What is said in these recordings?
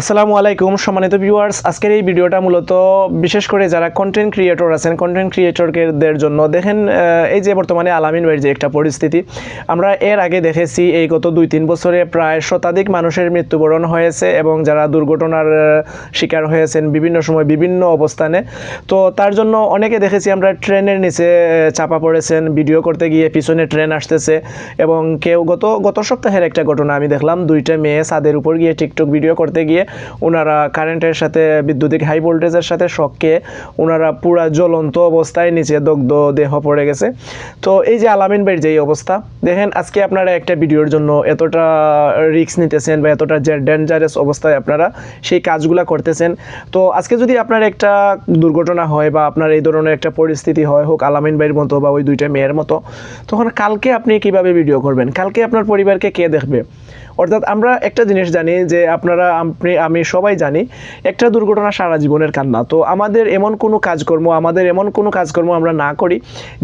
আসসালামু আলাইকুম, সম্মানিত ভিউয়ার্স আজকের এই ভিডিওটা মূলত বিশেষ করে যারা কন্টেন্ট ক্রিয়েটর আছেন কন্টেন্ট ক্রিয়েটরদের জন্য। দেখেন এই যে বর্তমানে আলামিন ভাইয়ের যে একটা পরিস্থিতি, আমরা এর আগে দেখেছি এই গত দুই তিন বছরে প্রায় শতাধিক মানুষের মৃত্যুবরণ হয়েছে এবং যারা দুর্ঘটনার শিকার হয়েছেন বিভিন্ন সময় বিভিন্ন অবস্থানে। তো তার জন্য অনেকে দেখেছি আমরা ট্রেনের নিচে চাপা পড়েছেন, ভিডিও করতে গিয়ে পিছনে ট্রেন আসতেছে এবং কেউ গত গত সপ্তাহের একটা ঘটনা আমি দেখলাম। দুইটা মেয়ে ছাদের উপর গিয়ে টিকটক ভিডিও করতে গিয়ে ওনারা কারেন্টের সাথে বিদ্যুতিক হাই ভোল্টেজের সাথে শককে ওনারা পুরা জ্বলন্ত অবস্থায় নিচে দগ্ধ দেহ পড়ে গেছে। তো এই যে আলামিন ভাইয়ের যেই অবস্থা, দেখেন আজকে আপনারা একটা ভিডিওর জন্য এতটা রিস্ক নিতেছেন বা এতটা যে ডেঞ্জারাস অবস্থায় আপনারা সেই কাজগুলা করতেছেন। তো আজকে যদি আপনার একটা দুর্ঘটনা হয় বা আপনার এই ধরনের একটা পরিস্থিতি হয়, হোক আলামিন ভাইয়ের মতো বা ওই দুইটা মেয়ের মতো, তখন কালকে আপনি কীভাবে ভিডিও করবেন? কালকে আপনার পরিবারকে কে দেখবে? অর্থাৎ আমরা একটা জিনিস জানি যে আপনারা আপনি আমি সবাই জানি, একটা দুর্ঘটনা সারা জীবনের কান্না। তো আমাদের এমন কোনো কাজকর্ম, আমাদের এমন কোনো কাজকর্ম আমরা না করি,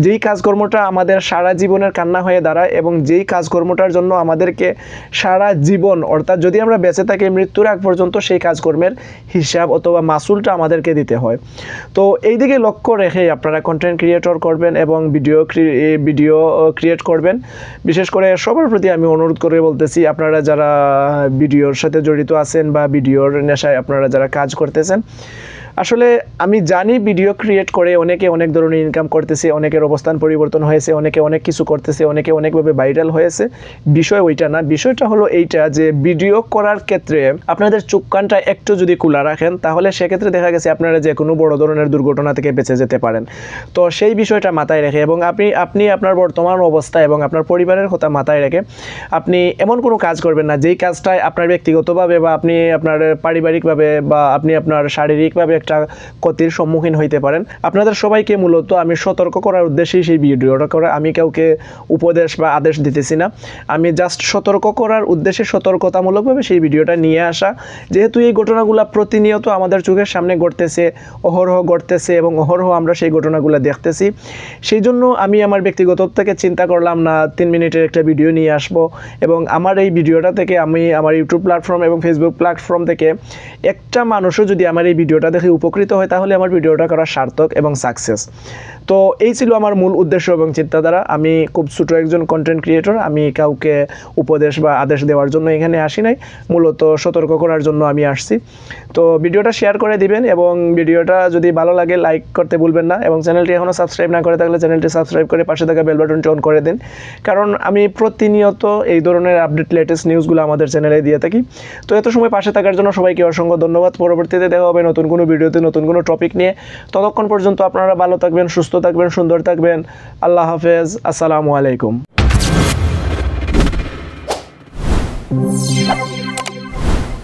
যেই কাজকর্মটা আমাদের সারা জীবনের কান্না হয়ে দাঁড়ায় এবং যেই কাজকর্মটার জন্য আমাদেরকে সারা জীবন, অর্থাৎ যদি আমরা বেঁচে থাকি মৃত্যুর আগ পর্যন্ত সেই কাজকর্মের হিসাব অথবা মাসুলটা আমাদেরকে দিতে হয়। তো এই দিকে লক্ষ্য রেখে আপনারা কন্টেন্ট ক্রিয়েটর করবেন এবং ভিডিও ভিডিও ক্রিয়েট করবেন। বিশেষ করে সবার প্রতি আমি অনুরোধ করে বলতেছি, আপনারা যারা ভিডিওর সাথে জড়িত আছেন বা ভিডিওর নেশায় আপনারা যারা কাজ করতেছেন আসলে আমি জানি ভিডিও ক্রিয়েট করে অনেকে অনেক ধরনের ইনকাম করতেছে, অনেকের অবস্থান পরিবর্তন হয়েছে, অনেকে অনেক কিছু করতেছে, অনেকে অনেকভাবে ভাইরাল হয়েছে। বিষয় ওইটা না, বিষয়টা হলো এইটা যে ভিডিও করার ক্ষেত্রে আপনাদের চোখ কানটা একটু যদি খোলা রাখেন, তাহলে সেক্ষেত্রে দেখা গেছে আপনারা যে কোনো বড় ধরনের দুর্ঘটনা থেকে বেঁচে যেতে পারেন। তো সেই বিষয়টা মাথায় রেখে এবং আপনি আপনি আপনার বর্তমান অবস্থা এবং আপনার পরিবারের কথা মাথায় রেখে আপনি এমন কোনো কাজ করবেন না, যেই কাজটায় আপনার ব্যক্তিগতভাবে বা আপনি আপনার পারিবারিকভাবে বা আপনি আপনার শারীরিকভাবে ক্ষতির সম্মুখীন হইতে পারেন। আপনাদের সবাইকে মূলত আমি সতর্ক করার উদ্দেশ্যেই সেই ভিডিওটা করা আমি কাউকে উপদেশ বা আদেশ দিতেছি না। আমি জাস্ট সতর্ক করার উদ্দেশ্যে সতর্কতামূলকভাবে সেই ভিডিওটা নিয়ে আসা। যেহেতু এই ঘটনাগুলো প্রতিনিয়ত আমাদের চোখের সামনে ঘটতেছে, অহরহ ঘটতেছে এবং অহরহ আমরা সেই ঘটনাগুলো দেখতেছি। সেই জন্য আমি আমার ব্যক্তিগত থেকে চিন্তা করলাম, না, তিন মিনিটের একটা ভিডিও নিয়ে আসব এবং আমার এই ভিডিওটা থেকে আমি আমার ইউটিউব প্ল্যাটফর্ম এবং ফেসবুক প্ল্যাটফর্ম থেকে একটা মানুষও যদি আমার এই ভিডিওটা দেখে উপকৃত হয়, তাহলে আমার ভিডিওটা করা সার্থক এবং সাকসেস তো এই ছিল আমার মূল উদ্দেশ্য এবং চিন্তাধারা। আমি খুব ছোটো একজন কন্টেন্ট ক্রিয়েটর আমি কাউকে উপদেশ বা আদেশ দেওয়ার জন্য এখানে আসি নাই। মূলত সতর্ক করার জন্য আমি আসছি। তো ভিডিওটা শেয়ার করে দিবেন এবং ভিডিওটা যদি ভালো লাগে লাইক করতে ভুলবেন না এবং চ্যানেলটি এখনও সাবস্ক্রাইব না করে থাকলে চ্যানেলটি সাবস্ক্রাইব করে পাশে থাকা বেল বাটনটি অন করে দিন। কারণ আমি প্রতিনিয়ত এই ধরনের আপডেট লেটেস্ট নিউজগুলো আমাদের চ্যানেলে দিয়ে থাকি। তো এত সময় পাশে থাকার জন্য সবাইকে অসংখ্য ধন্যবাদ। পরবর্তীতে দেখা হবে নতুন কোনো ভিডিওতে নতুন কোনো টপিক নিয়ে, ততক্ষণ পর্যন্ত আপনারা ভালো থাকবেন, সুস্থ থাকবেন, সুন্দর থাকবেন আল্লাহ হাফেজ, আসসালামু আলাইকুম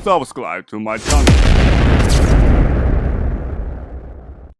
subscribe to my channel.